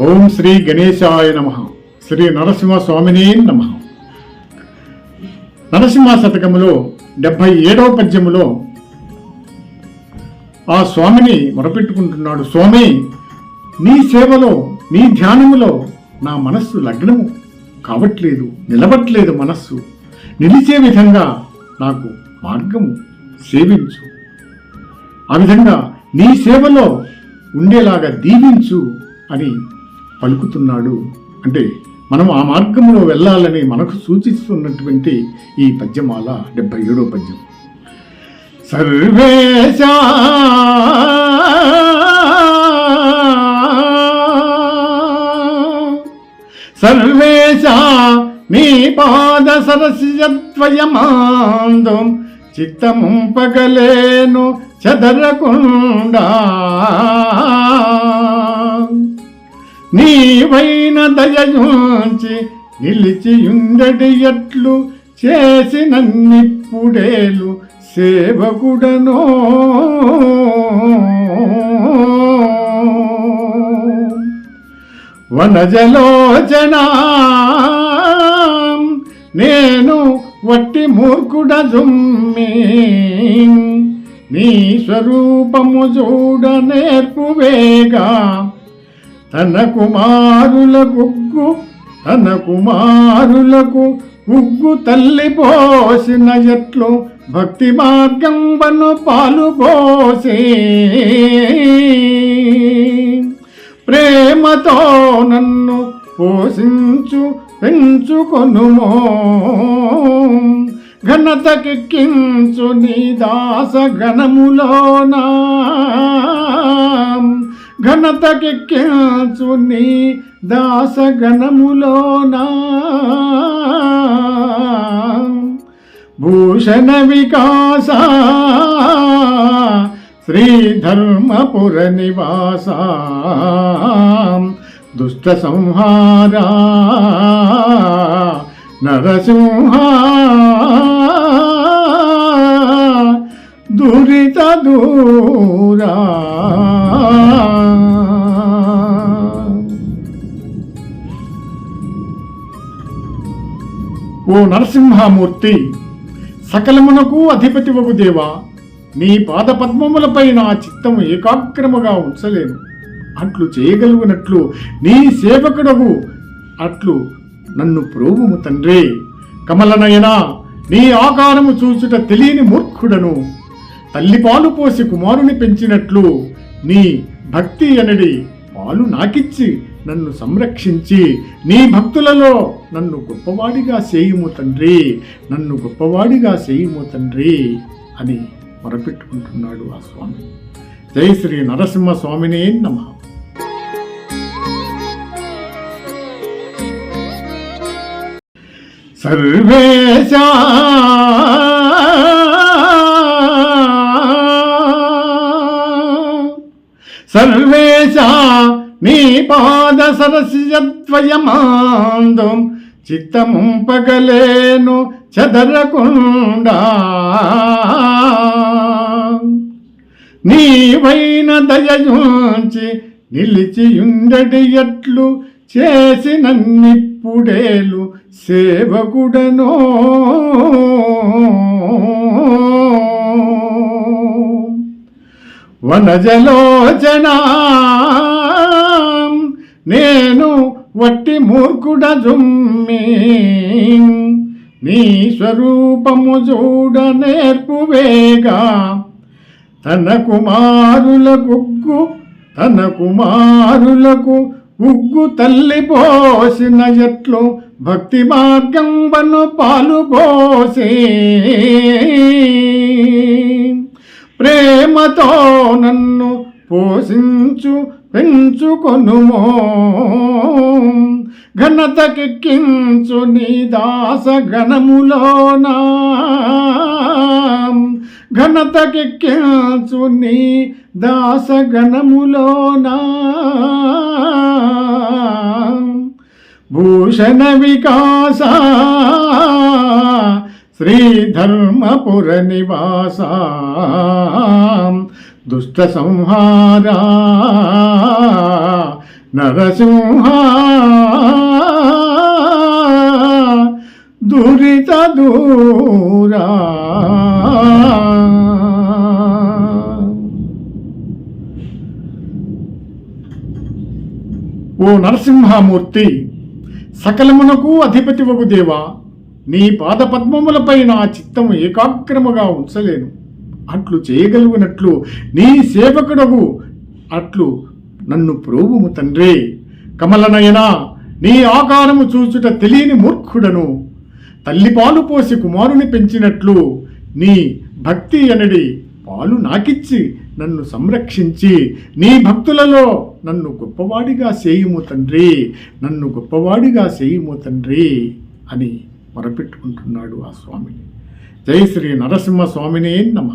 ఓం శ్రీ గణేశాయ నమ. శ్రీ నరసింహ స్వామినే నమ. నరసింహ శతకములో డెబ్భై ఏడవ పద్యములో ఆ స్వామిని మొరపెట్టుకుంటున్నాడు. స్వామి నీ సేవలో నీ ధ్యానములో నా మనస్సు లగ్నము కావట్లేదు నిలబట్లేదు మనస్సు. నిలిచే విధంగా నాకు మార్గము సేవించు. ఆ విధంగా నీ సేవలో ఉండేలాగా దీవించు అని పలుకుతున్నాడు. అంటే మనం ఆ మార్గంలో వెళ్ళాలని మనకు సూచిస్తున్నటువంటి ఈ పద్యమాల డెబ్బై ఏడో పద్యం. సర్వేశ సర్వేశ నీ పాద సరస్యత్వయమాందం చిత్తముంపగలేను చదరకుండా. నీవైన నిలిచి నిలిచియుండడి ఎట్లు చేసినన్నిప్పుడేలు సేవకుడనో. వనజలోచన నేను వట్టి మూర్ఖుడ జుమ్మి నీ స్వరూపము చూడ నేర్పువేగా తన కుమారులకు తన కుమారులకు ఉగ్గు తల్లి పోసిన ఎట్లు భక్తి మార్గం వను పాలు పోసే. ప్రేమతో నన్ను పోషించు పెంచుకొనుమో. ఘనతకెక్కించు నీ దాస గణములోనా ఘనతకెక్కించు నీ. దాస గణములోనా భూషణ వికాస శ్రీధర్మపుర నివాస దుష్ట సంహారా నరసింహ. దురిత దూరా. ఓ నరసింహమూర్తి సకలమునకు అధిపతి దేవా నీ పాద పద్మములపై నా చిత్తము ఏకాగ్రముగా ఉంచలేను. అట్లు చేయగలుగునట్లు నీ సేవకుడవు అట్లు నన్ను ప్రోగుము తండ్రి. కమలనయనా నీ ఆకారము చూచుట తెలియని మూర్ఖుడను. తల్లి పాలు పోసి కుమారుని పెంచినట్లు నీ భక్తి అనడి పాలు నాకిచ్చి నన్ను సంరక్షించి నీ భక్తులలో నన్ను గొప్పవాడిగా చేయుము తండ్రి నన్ను గొప్పవాడిగా చేయుము తండ్రి అని మొరపెట్టుకుంటున్నాడు ఆ స్వామి. జై శ్రీ నరసింహ స్వామినే నమ. సర్వేశా సర్వేశ నీ పాద సరస్యత్వయమాందం చిత్తముంపగలేను చదరకుండా. నీవైన దయయుంచి నిలిచియుండటి ఎట్లు చేసినన్నిప్పుడేలు సేవకుడనో. వనజలోచన. నేను వట్టి మూర్ఖుడ జుమ్మి నీ స్వరూపము చూడ నేర్పువేగా తన కుమారులకు తన కుమారులకు ఉగ్గు తల్లి పోసిన ఎట్లు భక్తి మార్గం వను పాలు పోసే. ప్రేమతో నన్ను పోషించు పెంచుకొనుమో. ఘనతకెక్కించు నీ దాస ఘనతకి ఘనతకెక్కించు నీ దాస గణములోనా భూషణ వికాసా శ్రీధర్మపుర నివాస దుష్ట సంహారా నరసింహ దురిత దూరా ఓ నరసింహమూర్తి సకలమునకు అధిపతివగు దేవా నీ పాదపద్మములపై నా చిత్తము ఏకాగ్రముగా ఉంచలేను. అట్లు చేయగలుగునట్లు నీ సేవకుడవు అట్లు నన్ను ప్రోవుము తండ్రి. కమలనయనా నీ ఆకారము చూచుట తెలియని మూర్ఖుడను. తల్లి పాలు పోసి కుమారుని పెంచినట్లు నీ భక్తి అనడి పాలు నాకిచ్చి నన్ను సంరక్షించి నీ భక్తులలో నన్ను గొప్పవాడిగా చేయుము తండ్రి. నన్ను గొప్పవాడిగా చేయుము తండ్రి అని మొరపెట్టుకుంటున్నాడు ఆ స్వామిని. జై శ్రీ నరసింహ స్వామినే నమ.